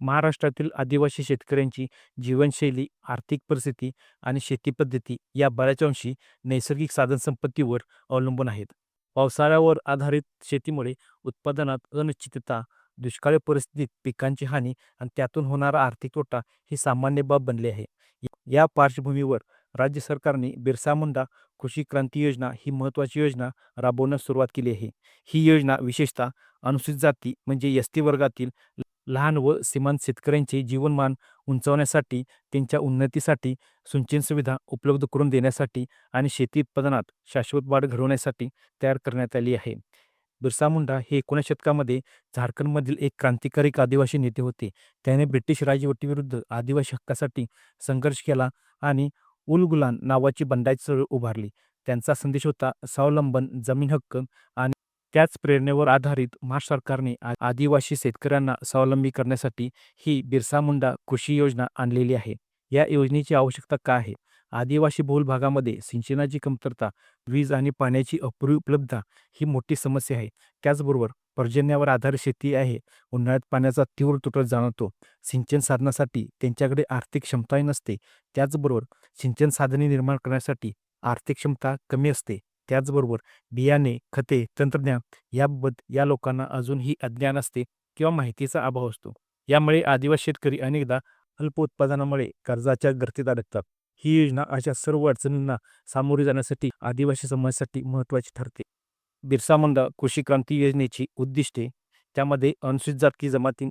महाराष्ट्रातील आदिवासी शेतकऱ्यांची जीवनशैली, आर्थिक परिस्थिती आणि शेती पद्धती या बऱ्याच अंशी नैसर्गिक साधनसंपत्तीवर अवलंबून आहेत. पावसाळ्यावर आधारित शेतीमुळे उत्पादनात अनिश्चितता, दुष्काळी परिस्थितीत पिकांची हानी आणि त्यातून होणारा आर्थिक तोटा ही सामान्य बाब बनली आहे. या पार्श्वभूमीवर राज्य सरकारने बिरसा मुंडा कृषी क्रांती योजना ही महत्त्वाची योजना राबवण्यास सुरुवात केली आहे. ही योजना विशेषतः अनुसूचित जाती म्हणजे एस टी वर्गातील लहान व सीमांत शेतकऱ्यांचे जीवनमान उंचावण्यासाठी, त्यांच्या उन्नतीसाठी, सिंचन सुविधा उपलब्ध करून देण्यासाठी आणि शेती उत्पादनात शाश्वत वाढ घडवण्यासाठी तयार करण्यात आली आहे. बिरसा मुंडा हे एकोणीस शतकामध्ये झारखंडमधील एक क्रांतिकारी आदिवासी नेते होते. त्याने ब्रिटिश राजवटीविरुद्ध आदिवासी हक्कासाठी संघर्ष केला आणि उलगुलान नावाची बंडाची चळवळ उभारली. त्यांचा संदेश होता स्वावलंबन, जमीन हक्क आणि त्याच प्रेरणेवर आधारित महाराष्ट्र सरकारने आदिवासी शेतकऱ्यांना स्वावलंबी करण्यासाठी ही बिरसा मुंडा कृषी योजना आणलेली आहे. या योजनेची आवश्यकता का आहे? आदिवासी बहुल भागामध्ये सिंचनाची कमतरता, वीज आणि पाण्याची अपुरी उपलब्धता ही मोठी समस्या आहे. त्याचबरोबर पर्जन्यावर आधारित शेती आहे. उन्हाळ्यात पाण्याचा तीव्र तुटत जाणवतो. सिंचन साधनासाठी त्यांच्याकडे आर्थिक क्षमताही नसते. त्याचबरोबर सिंचन साधने निर्माण करण्यासाठी आर्थिक क्षमता कमी असते. त्याचबरोबर बियाणे, खते, तंत्रज्ञान याबाबत या लोकांना अजूनही अज्ञान असते किंवा माहितीचा अभाव असतो. यामुळे आदिवासी शेतकरी अनेकदा अल्प उत्पादनामुळे कर्जाच्या गर्तेत अडकतात. ही योजना अशा सर्व अडचणींना सामोरे जाण्यासाठी आदिवासी समाजासाठी महत्त्वाची ठरते. बिरसा मुंडा कृषी क्रांती योजनेची उद्दिष्टे त्यामध्ये अनुसूचित जाती जमाती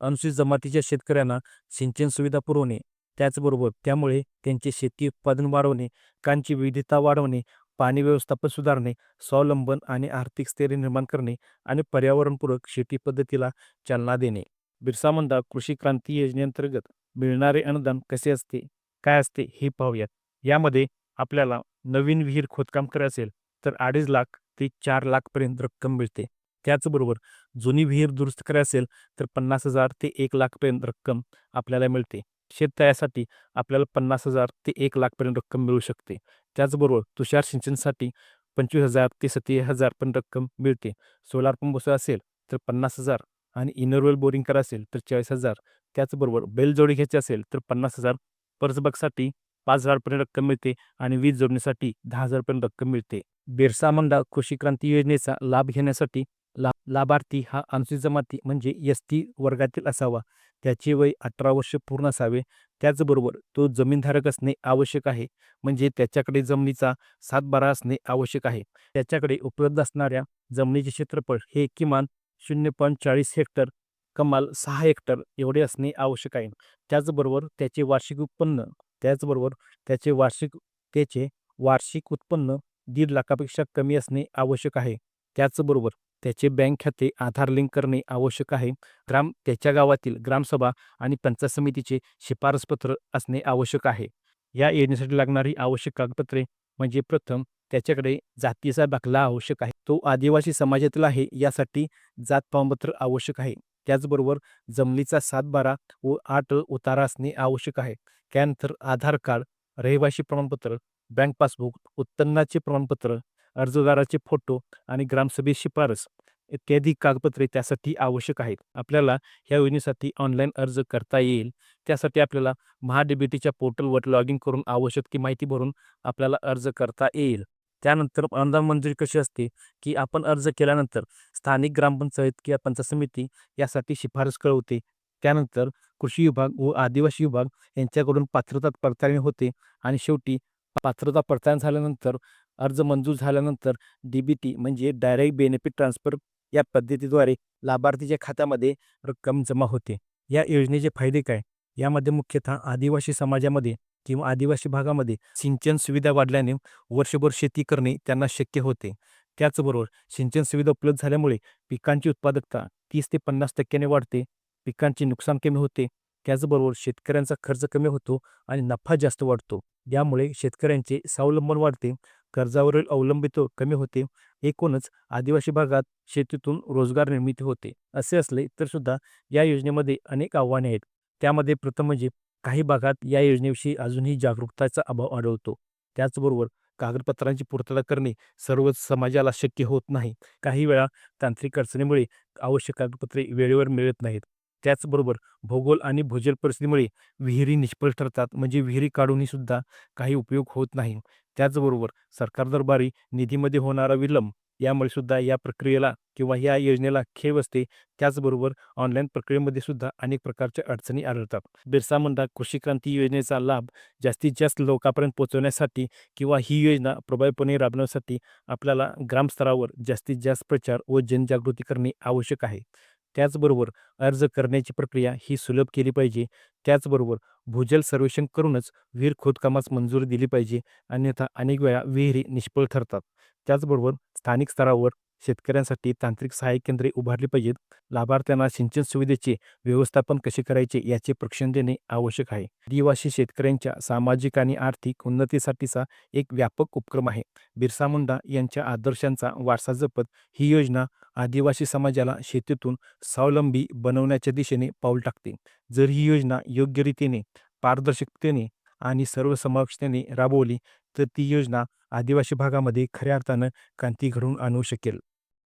अनुसूचित जमातीच्या शेतकऱ्यांना सिंचन सुविधा पुरवणे, त्याचबरोबर त्यामुळे त्यांचे शेती उत्पादन वाढवणे, कांची विविधता वाढवणे, पाणी व्यवस्थापन सुधारणे, स्वावलंबन आणि आर्थिक स्थैर्य निर्माण करणे आणि पर्यावरणपूरक शेती पद्धतीला चालना देणे. बिरसा मुंडा कृषी क्रांती योजनेअंतर्गत मिळणारे अनुदान कसे असते, काय असते हे पाहूयात. यामध्ये आपल्याला नवीन विहीर खोदकाम करायचे असेल तर अडीच लाख ते चार लाखपर्यंत रक्कम मिळते. त्याचबरोबर जुनी विहीर दुरुस्त करायची असेल तर पन्नास हजार ते एक लाखपर्यंत रक्कम आपल्याला मिळते. शेततळ्यासाठी आपल्याला पन्नास हजार ते एक लाखपर्यंत रक्कम मिळू शकते. त्याचबरोबर तुषार सिंचनासाठी पंचवीस हजार ते सत्तेचाळीस हजार पण रक्कम मिळते. सोलार पंप बसवा असेल तर पन्नास हजार आणि इनरवेल बोरिंग करा असेल तर चाळीस हजार. त्याचबरोबर बैलजोडी घ्यायची असेल तर पन्नास हजार. परसबागसाठी पाच हजारपर्यंत रक्कम मिळते आणि वीज जोडणीसाठी दहा हजारपर्यंत रक्कम मिळते. बिरसा मंडा कृषी क्रांती योजनेचा लाभ घेण्यासाठी ला लाभार्थी हा अनुसूचित जमाती म्हणजे एस टी वर्गातील असावा. त्याचे वय अठरा वर्ष पूर्ण असावे. त्याचबरोबर तो जमीनधारक असणे आवश्यक आहे. म्हणजे त्याच्याकडे जमिनीचा सातबारा असणे आवश्यक आहे. त्याच्याकडे उपलब्ध असणाऱ्या जमिनीचे क्षेत्रफळ हे किमान शून्य पॉईंट चाळीस हेक्टर कमाल सहा हेक्टर एवढे असणे आवश्यक आहे. त्याचबरोबर त्याचे वार्षिक उत्पन्न त्याचबरोबर त्याचे वार्षिक त्याचे वार्षिक उत्पन्न दीड लाखापेक्षा कमी असणे आवश्यक आहे. त्याचबरोबर त्याचे बँक खाते आधार लिंक करणे आवश्यक आहे. ग्राम त्याच्या गावातील ग्रामसभा आणि पंचायत समितीचे शिफारसपत्र असणे आवश्यक आहे. या योजनेसाठी लागणारी आवश्यक कागदपत्रे म्हणजे प्रथम त्याच्याकडे जातीचा दाखला आवश्यक आहे. तो आदिवासी समाजातील आहे यासाठी जात प्रमाणपत्र आवश्यक आहे. त्याचबरोबर जमिनीचा सातबारा व आठ उतारा असणे आवश्यक आहे. त्यानंतर आधार कार्ड, रहिवासी प्रमाणपत्र, बँक पासबुक, उत्पन्नाचे प्रमाणपत्र, अर्जदाराचे फोटो आणि ग्रामसभेत शिफारस इत्यादी कागदपत्रे त्यासाठी आवश्यक आहेत. आपल्याला ह्या योजनेसाठी ऑनलाईन अर्ज करता येईल. त्यासाठी आपल्याला महाडीबीटीच्या पोर्टलवर लॉग इन करून आवश्यक ती माहिती भरून आपल्याला अर्ज करता येईल. त्यानंतर अनुदान मंजुरी कशी असते की आपण अर्ज केल्यानंतर स्थानिक ग्रामपंचायत किंवा पंचायत समिती यासाठी शिफारस कळवते. त्यानंतर कृषी विभाग व आदिवासी विभाग यांच्याकडून पात्रता पडताळणी होते आणि शेवटी पात्रता पडताळणी झाल्यानंतर अर्ज मंजूर झाल्यानंतर डी बी टी म्हणजे डायरेक्ट बेनिफिट ट्रान्सफर या पद्धतीद्वारे लाभार्थीच्या खात्यामध्ये रक्कम जमा होते. या योजनेचे फायदे काय? यामध्ये मुख्यतः आदिवासी समाजामध्ये किंवा आदिवासी भागामध्ये सिंचन सुविधा वाढल्याने वर्षभर शेती करणे त्यांना शक्य होते. त्याचबरोबर सिंचन सुविधा उपलब्ध झाल्यामुळे पिकांची उत्पादकता तीस ते पन्नास टक्क्याने वाढते. पिकांचे नुकसान कमी होते. त्याचबरोबर शेतकऱ्यांचा खर्च कमी होतो आणि नफा जास्त वाढतो. यामुळे शेतकऱ्यांचे स्वावलंबन वाढते. कर्जावरील अवलंबित्व कमी होते. एकूणच आदिवासी भागात शेतीतून रोजगार निर्मिती होते. असे असले तर सुद्धा या योजनेमध्ये अनेक आव्हाने आहेत. त्यामध्ये प्रथम म्हणजे काही भागात या योजनेविषयी अजूनही जागरूकताचा अभाव आढळतो. त्याचबरोबर कागदपत्रांची पूर्तता करणे सर्व समाजाला शक्य होत नाही. काही वेळा तांत्रिक अडचणीमुळे आवश्यक कागदपत्रे वेळेवर मिळत नाहीत. त्याचबरोबर भूगोल आणि भूजल परिस्थितीमुळे विहिरी निष्फळ ठरतात. म्हणजे विहिरी काढूनही सुद्धा काही उपयोग होत नाही. त्याचबरोबर सरकार दरबारी निधीमध्ये होणारा विलंब यामुळे सुद्धा या प्रक्रियेला किंवा या योजनेला खेळ असते. त्याचबरोबर ऑनलाईन प्रक्रियेमध्ये सुद्धा अनेक प्रकारच्या अडचणी आढळतात. बिरसा मुंडा कृषी क्रांती योजनेचा लाभ जास्तीत जास्त लोकांपर्यंत पोहोचवण्यासाठी किंवा ही योजना प्रभावीपणे राबवण्यासाठी आपल्याला ग्रामस्तरावर जास्तीत जास्त प्रचार व जनजागृती करणे आवश्यक आहे. त्याचबरोबर अर्ज करण्याची प्रक्रिया ही सुलभ केली पाहिजे. त्याचबरोबर भूजल सर्वेक्षण करूनच विहीर खोदकामास मंजुरी दिली पाहिजे. अन्यथा अनेक वेळा विहिरी निष्फळ ठरतात. त्याचबरोबर स्थानिक स्तरावर शेतकऱ्यांसाठी तांत्रिक सहाय्य केंद्रे उभारली पाहिजेत. लाभार्थ्यांना सिंचन सुविधेचे व्यवस्थापन कसे करायचे याचे प्रशिक्षण देणे आवश्यक आहे. आदिवासी शेतकऱ्यांच्या सामाजिक आणि आर्थिक उन्नतीसाठीचा एक व्यापक उपक्रम आहे. बिरसा मुंडा यांच्या आदर्शांचा वारसा जपत ही योजना आदिवासी समाजाला शेतीतून स्वावलंबी बनवण्याच्या दिशेने पाऊल टाकते. जर ही योजना योग्य रीतीने पारदर्शकतेने आणि सर्वसमावेशतेने राबवली तर ती योजना आदिवासी भागामध्ये खऱ्या अर्थानं क्रांती घडवून आणू शकेल.